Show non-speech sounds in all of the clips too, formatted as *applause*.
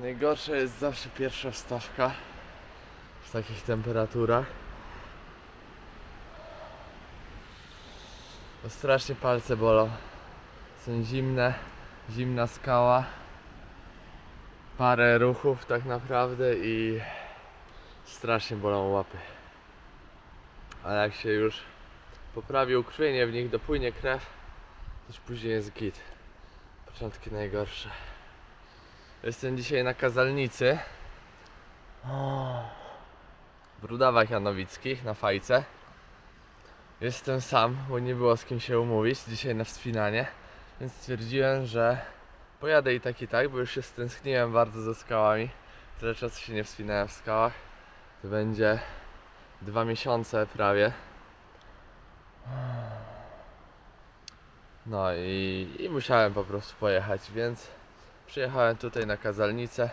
Najgorsza jest zawsze pierwsza wstawka w takich temperaturach. Bo strasznie palce bolą. Są zimne, zimna skała. Parę ruchów tak naprawdę i strasznie bolą łapy. Ale jak się już poprawi ukrwienie w nich, dopłynie krew, to już później jest git. Początki najgorsze. Jestem dzisiaj na kazalnicy. W Rudawach Janowickich na fajce. Jestem sam, bo nie było z kim się umówić dzisiaj na wspinanie, więc stwierdziłem, że pojadę i tak i tak, bo już się stęskniłem bardzo ze skałami. Tyle czasu się nie wspinałem w skałach. To będzie dwa miesiące prawie. No i, i musiałem po prostu pojechać, więc przyjechałem tutaj na kazalnicę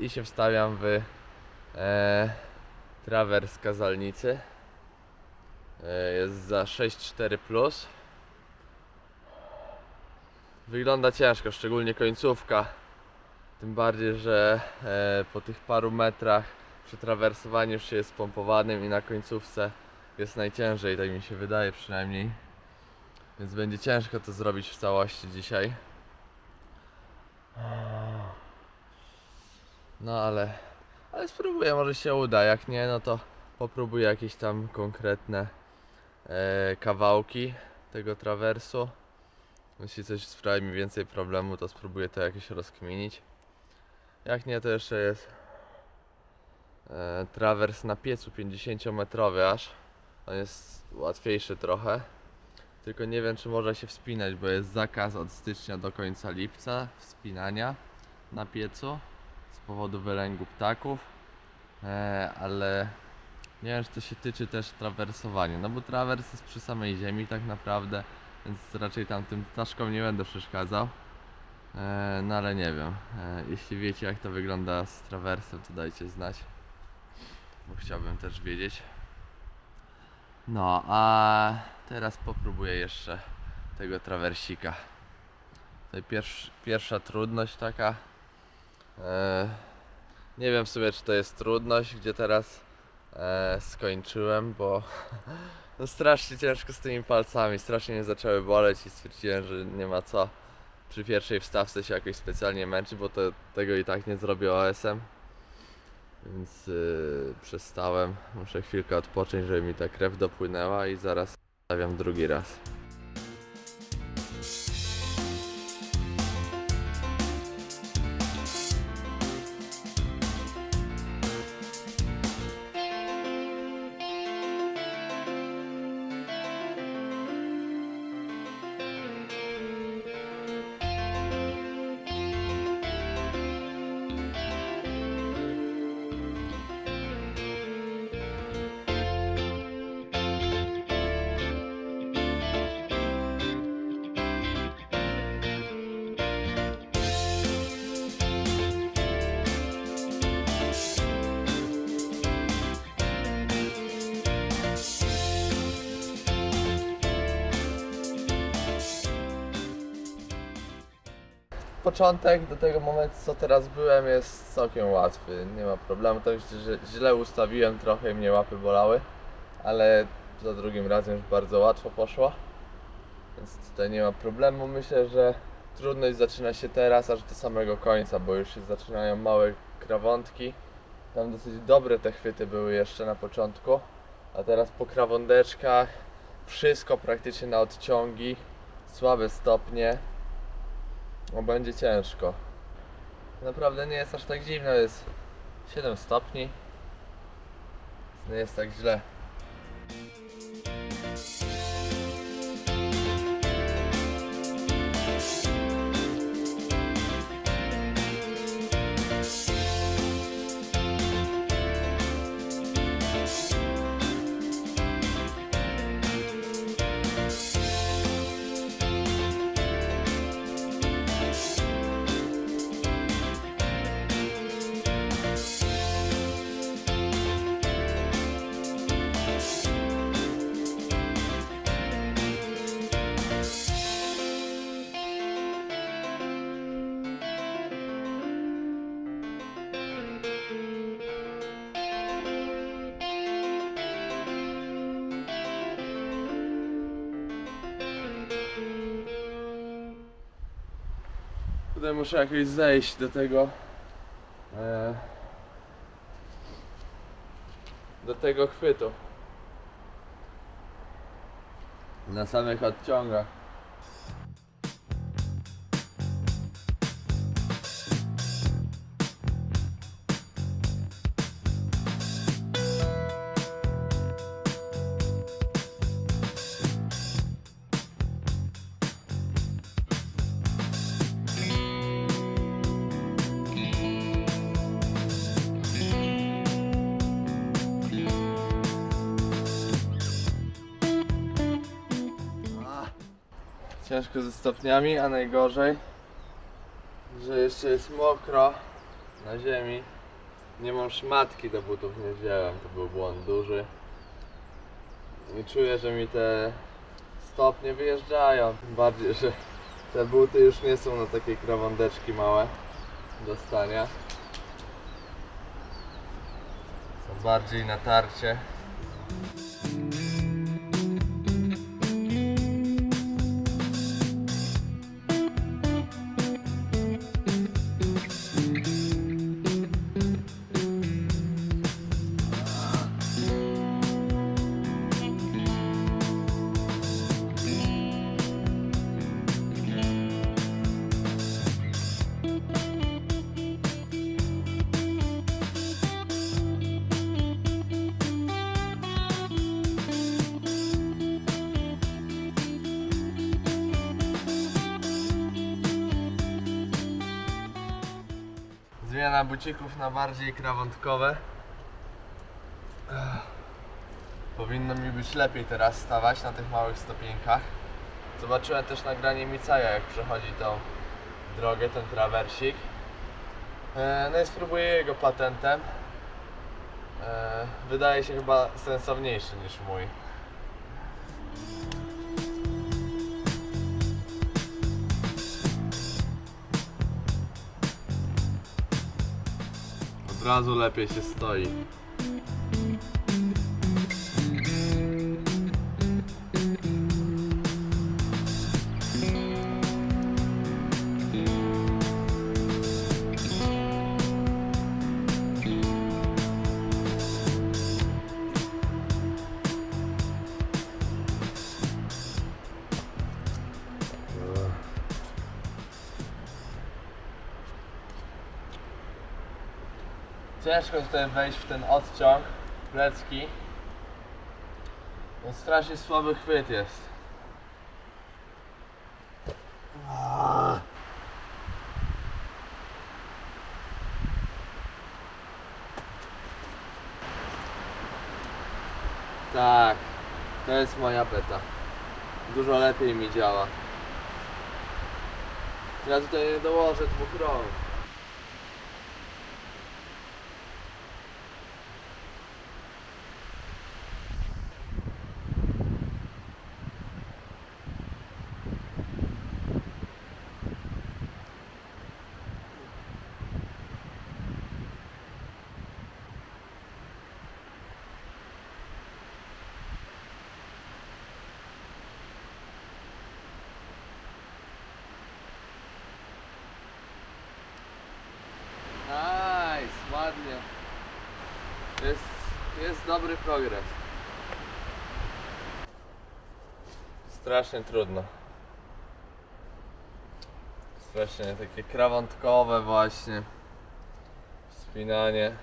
i się wstawiam w e, trawers kazalnicy. E, jest za 6,4 plus. Wygląda ciężko, szczególnie końcówka. Tym bardziej, że e, po tych paru metrach przy trawersowaniu już się jest pompowanym i na końcówce jest najciężej, tak mi się wydaje przynajmniej. Więc będzie ciężko to zrobić w całości dzisiaj. No ale, ale spróbuję, może się uda. Jak nie, no to popróbuję jakieś tam konkretne e, kawałki tego trawersu. Jeśli coś sprawi mi więcej problemu, to spróbuję to jakoś rozkminić. Jak nie, to jeszcze jest e, trawers na piecu 50-metrowy aż. On jest łatwiejszy trochę. Tylko nie wiem, czy można się wspinać, bo jest zakaz od stycznia do końca lipca wspinania na piecu z powodu wylęgu ptaków. E, ale nie wiem, czy to się tyczy też trawersowania. No bo trawers jest przy samej ziemi tak naprawdę, więc raczej tam tym ptaszkom nie będę przeszkadzał. E, no ale nie wiem. E, jeśli wiecie, jak to wygląda z trawersem, to dajcie znać. Bo chciałbym też wiedzieć. No, a teraz popróbuję jeszcze tego trawersika. Tutaj pierwsz, pierwsza trudność taka. E, nie wiem w sumie, czy to jest trudność, gdzie teraz e, skończyłem, bo *laughs* no strasznie ciężko z tymi palcami, strasznie mnie zaczęły boleć i stwierdziłem, że nie ma co przy pierwszej wstawce się jakoś specjalnie męczyć, bo to, tego i tak nie zrobię OSM. Więc yy, przestałem. Muszę chwilkę odpocząć, żeby mi ta krew dopłynęła i zaraz stawiam drugi raz. Początek do tego momentu, co teraz byłem, jest całkiem łatwy. Nie ma problemu. To myślę, że źle ustawiłem trochę i mnie łapy bolały, ale za drugim razem już bardzo łatwo poszło. Więc tutaj nie ma problemu. Myślę, że trudność zaczyna się teraz aż do samego końca, bo już się zaczynają małe krawątki. Tam dosyć dobre te chwyty były jeszcze na początku, a teraz po krawądeczkach wszystko praktycznie na odciągi, słabe stopnie. No będzie ciężko. Naprawdę nie jest aż tak zimno, jest 7 stopni. Nie jest tak źle. Tutaj muszę jakoś zejść do tego. E, do tego chwytu. Na samych odciągach. Ciężko ze stopniami, a najgorzej, że jeszcze jest mokro na ziemi. Nie mam szmatki do butów, nie wziąłem, to był błąd duży. I czuję, że mi te stopnie wyjeżdżają. Tym bardziej, że te buty już nie są na takie krawądeczki małe do stania. Są bardziej na Zmiana bucików na bardziej krawątkowe. Powinno mi być lepiej teraz stawać na tych małych stopieńkach. Zobaczyłem też nagranie Micaja, jak przechodzi tą drogę, ten trawersik. E, No i spróbuję jego patentem. E, Wydaje się chyba sensowniejszy niż mój. Razu lepiej się stoi. Ciężko tutaj wejść w ten odciąg plecki. No strasznie słaby chwyt jest. Tak, to jest moja beta. Dużo lepiej mi działa. Ja tutaj nie dołożę dwóch rąk. Dobry progres. Strasznie trudno. Strasznie takie krawątkowe właśnie. Spinanie.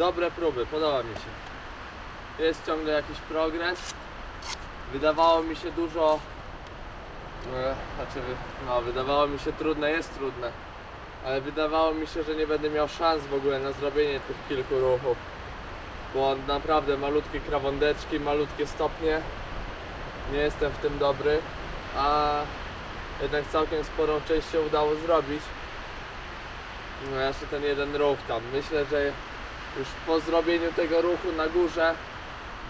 Dobre próby, podoba mi się. Jest ciągle jakiś progres. Wydawało mi się dużo. E, znaczy, no, wydawało mi się trudne, jest trudne. Ale wydawało mi się, że nie będę miał szans w ogóle na zrobienie tych kilku ruchów. Bo naprawdę malutkie krawądeczki, malutkie stopnie. Nie jestem w tym dobry. A jednak całkiem sporą część się udało zrobić. No jeszcze ten jeden ruch tam. Myślę, że już po zrobieniu tego ruchu na górze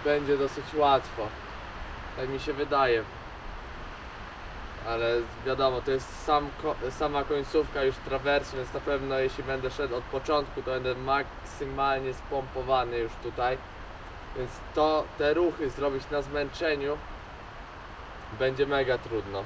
będzie dosyć łatwo. Tak mi się wydaje. Ale wiadomo, to jest sam, sama końcówka już trawersu, więc na pewno jeśli będę szedł od początku, to będę maksymalnie spompowany już tutaj. Więc to, te ruchy zrobić na zmęczeniu będzie mega trudno.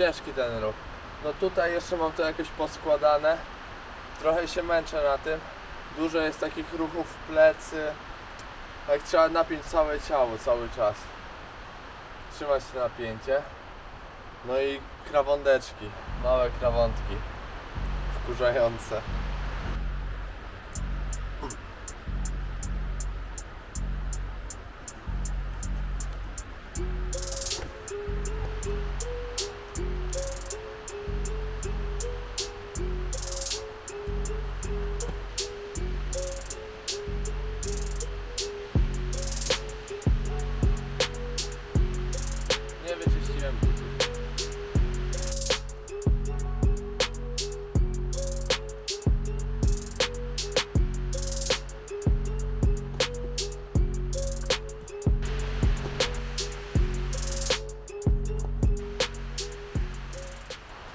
Ciężki ten ruch. No tutaj jeszcze mam to jakoś poskładane. Trochę się męczę na tym. Dużo jest takich ruchów w plecy. Jak trzeba napiąć całe ciało cały czas. Trzymać to napięcie. No i krawądeczki. Małe krawądki. Wkurzające.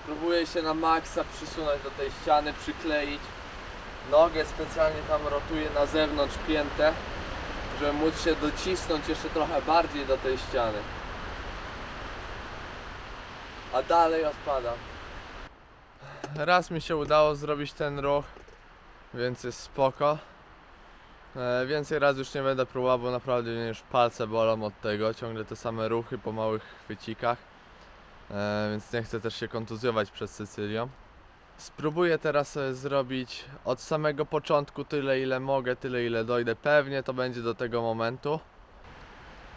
Próbuję się na maksa przysunąć do tej ściany, przykleić. Nogę specjalnie tam rotuję na zewnątrz piętę, żeby móc się docisnąć jeszcze trochę bardziej do tej ściany. A dalej odpadam. Raz mi się udało zrobić ten ruch, więc jest spoko. E, więcej raz już nie będę próbował, bo naprawdę już palce bolą od tego. Ciągle te same ruchy po małych chwycikach. E, więc nie chcę też się kontuzjować przez Sycylią. Spróbuję teraz e, zrobić od samego początku tyle ile mogę, tyle ile dojdę. Pewnie to będzie do tego momentu.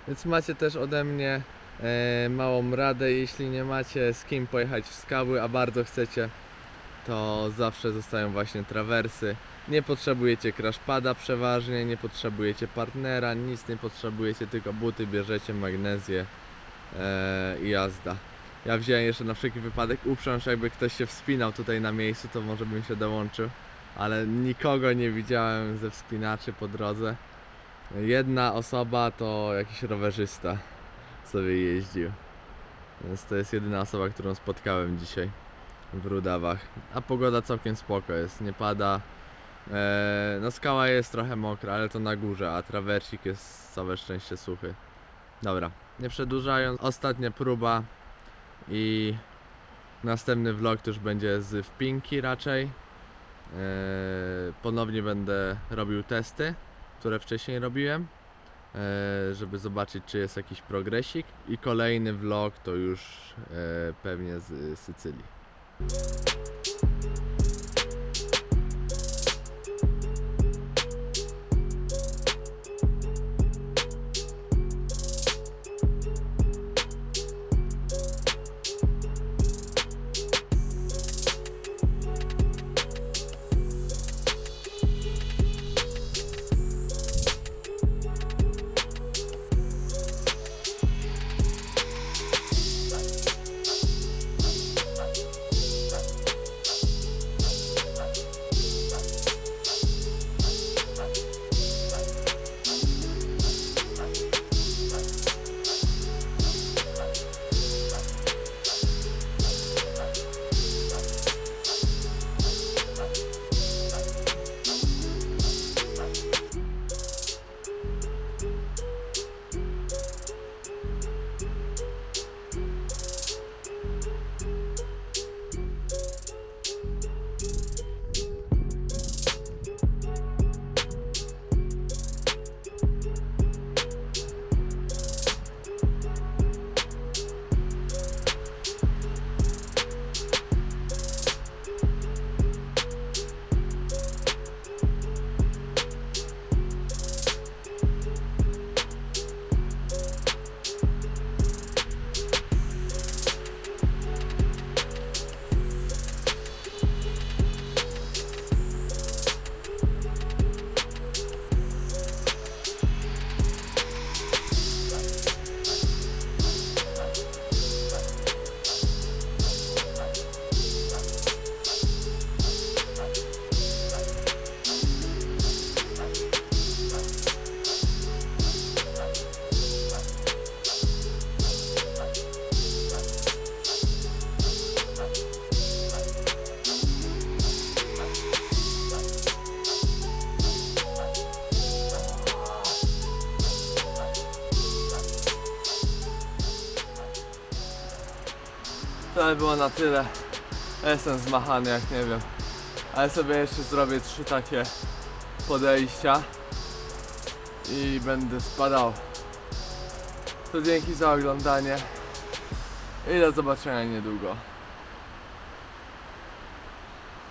Więc macie też ode mnie e, małą radę, jeśli nie macie z kim pojechać w skały, a bardzo chcecie, to zawsze zostają właśnie trawersy. Nie potrzebujecie crashpada przeważnie, nie potrzebujecie partnera, nic nie potrzebujecie, tylko buty bierzecie, magnezję e, i jazda. Ja wziąłem jeszcze na wszelki wypadek uprząż, jakby ktoś się wspinał tutaj na miejscu, to może bym się dołączył. Ale nikogo nie widziałem ze wspinaczy po drodze. Jedna osoba to jakiś rowerzysta sobie jeździł. Więc to jest jedyna osoba, którą spotkałem dzisiaj w Rudawach. A pogoda całkiem spoko jest, nie pada. Eee, no skała jest trochę mokra, ale to na górze, a trawersik jest całe szczęście suchy. Dobra, nie przedłużając, ostatnia próba i następny vlog już będzie z wpinki raczej. Eee, ponownie będę robił testy, które wcześniej robiłem e, żeby zobaczyć czy jest jakiś progresik i kolejny vlog to już e, pewnie z Sycylii. By było na tyle. Jestem zmachany jak nie wiem. Ale sobie jeszcze zrobię trzy takie podejścia i będę spadał. To dzięki za oglądanie i do zobaczenia niedługo.